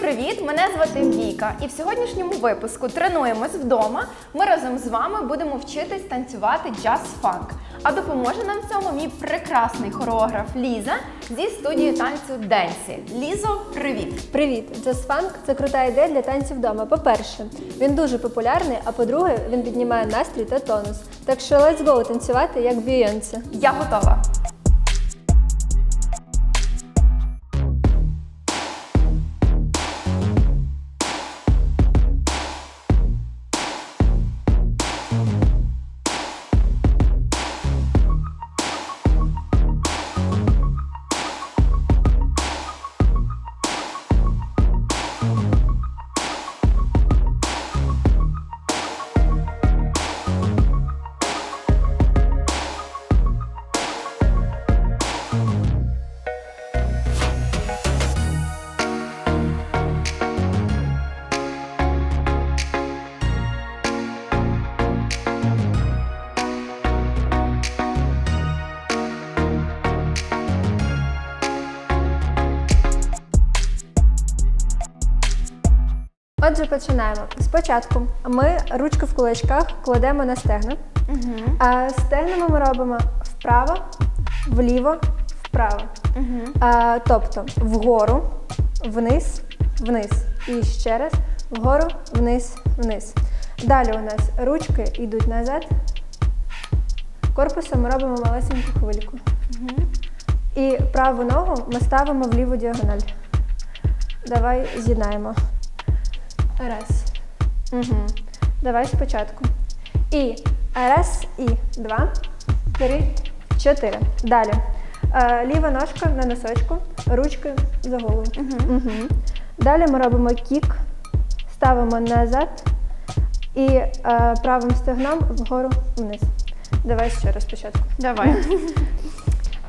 привіт! Мене звати Віка, і в сьогоднішньому випуску тренуємось вдома. Ми разом з вами будемо вчитись танцювати джаз-фанк. А допоможе нам в цьому мій прекрасний хореограф Ліза зі студії танцю Денсі. Лізо, привіт! Привіт! Джаз-фанк – це крута ідея для танців вдома. По-перше, він дуже популярний, а по-друге, він піднімає настрій та тонус. Так що let's go танцювати як Бійонсе. Я готова. Отже, починаємо. Спочатку ми ручки в кулачках кладемо на стегна. А стегнами ми робимо вправо, вліво, вправо. А, тобто вгору, вниз, вниз. І ще раз вгору, вниз, вниз. Далі у нас ручки йдуть назад. Корпусом ми робимо малесеньку хвильку. І праву ногу ми ставимо в ліву діагональ. Давай з'єднаємо. Раз. Угу. Давай спочатку. І раз, і два, три, чотири. Далі. Е, ліва ножка на носочку, ручки за голову. Угу. Далі ми робимо кік, ставимо назад і е, правим стегном вгору вниз. Давай ще раз спочатку. Давай.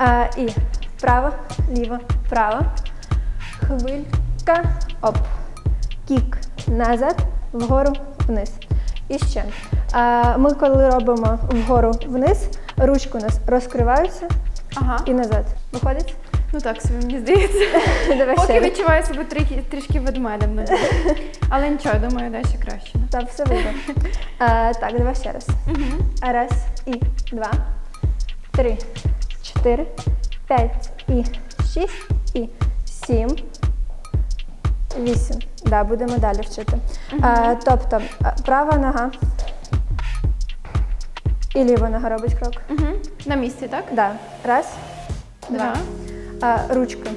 Е, і вправо, ліво, вправо. Хвилька, оп. Кік назад, вгору, вниз. І ще. Ми коли робимо вгору вниз, ручки у нас розкриваються Ага. і назад. Виходить? Ну так собі мені здається. Давай Поки ще відчуваю себе трішки, трішки ведмедем. Але нічого, думаю, далі краще. Так, все вийде. Е, так, давай ще раз. Угу. Раз, і два, три, чотири, п'ять, і шість, і сім, вісім. Да, будемо далі вчити. Е, тобто, е, права нога і ліва нога робить крок. Угу. На місці, так? Да. Раз, два. Два. Е, ручки.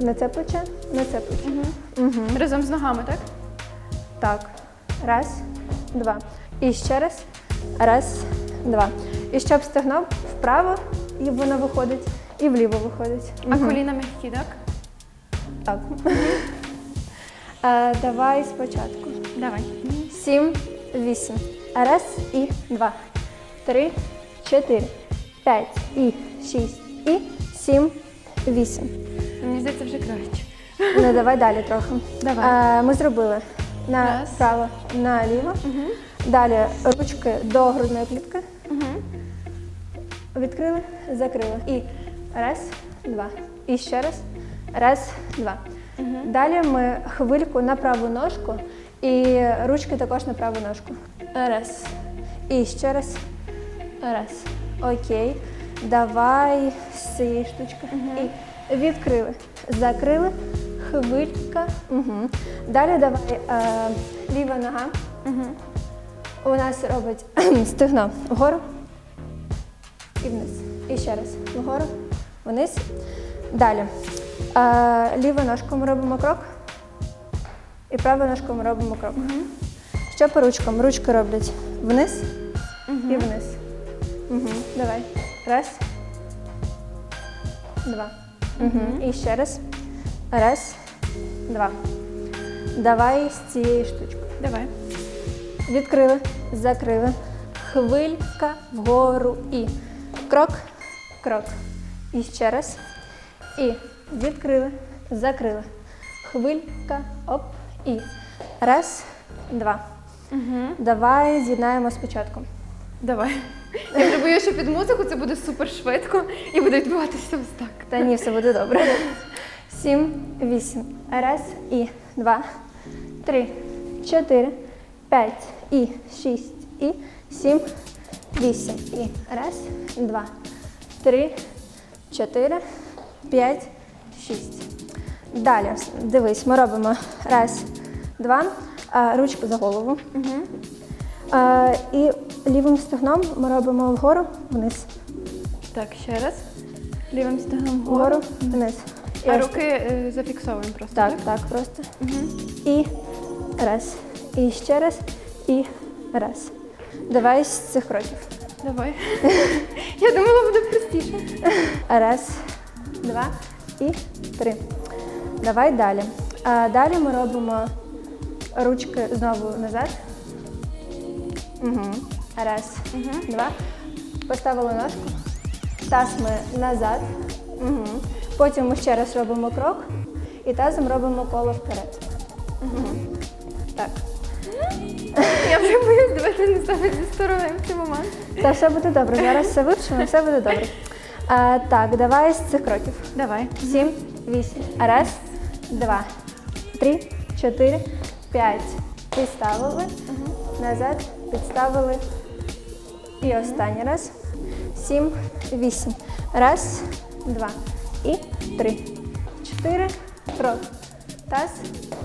На це плече, на це плече. Угу. Угу. Разом з ногами, так? Так. Раз, два. І ще раз. Раз, два. І щоб стегно вправо, і воно виходить, і вліво виходить. А коліна м'які, так? Так. Е, давай спочатку. Давай. Сім, вісім. Раз і два. Три, чотири, п'ять і шість. І сім, вісім. Мені здається, вже краще. Ну, давай далі трохи. Давай. Е, ми зробили на Раз. право, наліво. Далі ручки до грудної клітки. Угу. Відкрили, закрили. І раз, два. І ще раз. Раз, два. Далі ми хвильку на праву ножку і ручки також на праву ножку. Раз. І ще раз. Раз. Окей. Давай з цієї штучки. І відкрили. Закрили. Хвилька. Угу. Далі давай е, ліва нога. Угу. У нас робить стегно вгору і вниз. І ще раз. Вгору, вниз. Далі. Ліву ножку ми робимо крок. І праву ножку ми робимо крок. Що по ручкам? Ручки роблять вниз і вниз. Угу. Давай. Раз. Два. Угу. І ще раз. Раз. Два. Давай з цієї штучки. Давай. Відкрили, закрили. Хвилька вгору і крок, крок. І ще раз. І відкрили, закрили. Хвилька, оп, і раз, два. Угу. Давай з'єднаємо спочатку. Давай. Я вже боюся, що під музику це буде супер швидко і буде відбуватися ось так. Та ні, все буде добре. сім, вісім. Раз і два, три, чотири, п'ять і шість і сім, вісім. І раз, два, три, чотири, п'ять, шість. Далі, дивись, ми робимо раз, два, а, ручку за голову. А, і лівим стегном ми робимо вгору, вниз, Так, ще раз. Лівим стегном вгору. вгору, вниз. І А руки е, зафіксовуємо просто. Так, так, просто. І раз. І ще раз. І раз. Давай з цих кроків. Давай. Я думала, буде простіше. Раз, два і три. Давай далі. А далі ми робимо ручки знову назад. Угу. Раз, два. Поставили ножку. Таз ми назад. Угу. Потім ми ще раз робимо крок і тазом робимо коло вперед. Угу. Так. Я вже боюсь дивитися на себе зі сторони в цей момент. Та все буде добре. Зараз все вивчимо, все буде добре. А, так, давай з цих кроків. Давай. Сім, вісім. Раз, два, три, чотири, п'ять. Підставили. Назад, підставили. І останній раз. Сім, вісім. Раз, два і три. Чотири. Крок. Таз,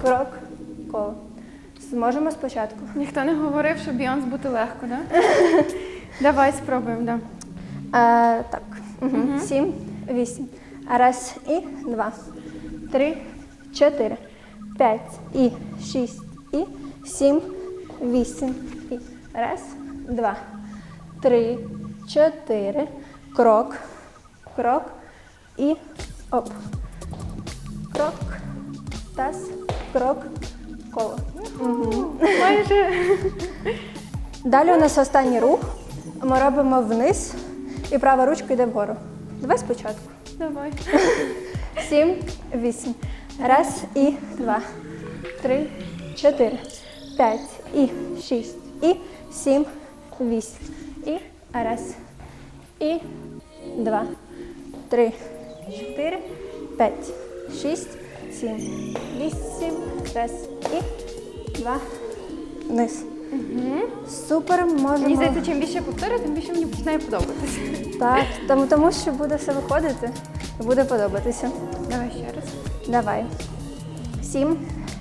крок, коло. Зможемо спочатку. Ніхто не говорив, що Бійонс бути легко, да? Давай спробуємо, да. А, так. Угу. Сім, вісім. Раз і два, три, чотири, п'ять і шість і сім, вісім. І раз, два, три, чотири. Крок, крок і оп. Крок, таз, крок, коло. Майже. Далі у нас останній рух. Ми робимо вниз і права ручка йде вгору. Давай спочатку. Давай. Сім, вісім. Раз і два, три, чотири, п'ять і шість. І сім, вісім. І раз. І два, три, чотири, п'ять, шість, сім, вісім. Раз і два. Вниз. Супер, можемо. Мені здається, чим більше повторюю, тим більше мені починає подобатися. Так, тому, тому що буде все виходити і буде подобатися. Давай ще раз. Давай. Сім,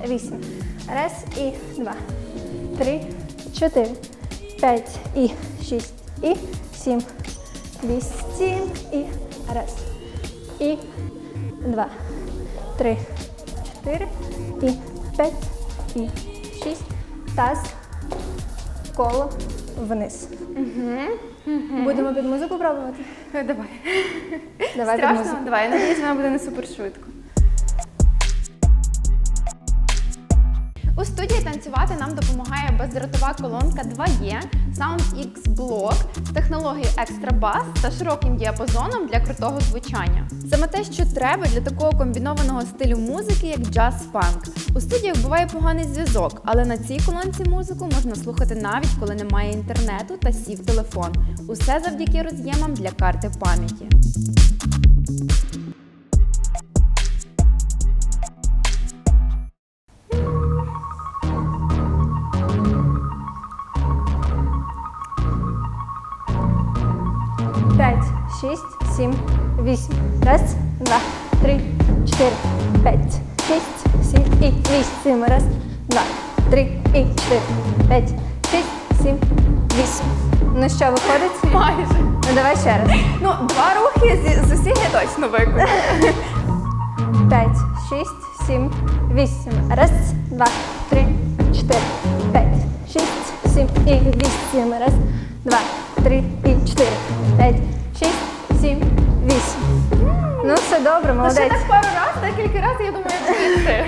вісім. Раз і два. Три, чотири, п'ять і шість. І сім. Вісім. І раз. І два. Три, чотири. І п'ять. І шість. Таз. Коло вниз. Будемо під музику пробувати? Давай. Давай під Страшно? музику. Давай, я надіюсь, вона буде не супер швидко. У студії танцювати нам допомагає бездротова колонка 2E, SoundX Block з технологією Extra Bass та широким діапазоном для крутого звучання. Саме те, що треба для такого комбінованого стилю музики, як джаз-фанк. У студіях буває поганий зв'язок, але на цій колонці музику можна слухати навіть коли немає інтернету та сів телефон. Усе завдяки роз'ємам для карти пам'яті. Вісім. Раз, два, три, чотири, п'ять, шість, сім і вісім. Раз, два, три і чотири, п'ять, шість, сім, вісім. Ну що, виходить? Майже. Ну давай ще раз. Ну, два рухи з, з усіх я точно виконую. П'ять, шість, сім, вісім. Раз, два, три, чотири, п'ять, шість, сім і вісім. Раз, два, три і чотири, п'ять, все добре, Та ще так пару разів, декілька разів, я думаю, йти.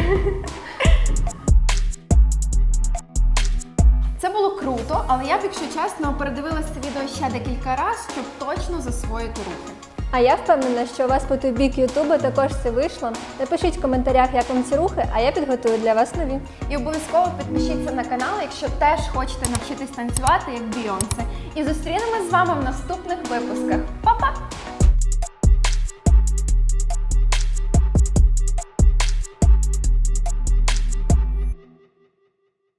Це було круто, але я б, якщо чесно, передивилася це відео ще декілька разів, щоб точно засвоїти рухи. А я впевнена, що у вас по той бік Ютуба також це вийшло. Напишіть в коментарях, як вам ці рухи, а я підготую для вас нові. І обов'язково підпишіться на канал, якщо теж хочете навчитись танцювати як Бійонсе. І зустрінемось з вами в наступних випусках.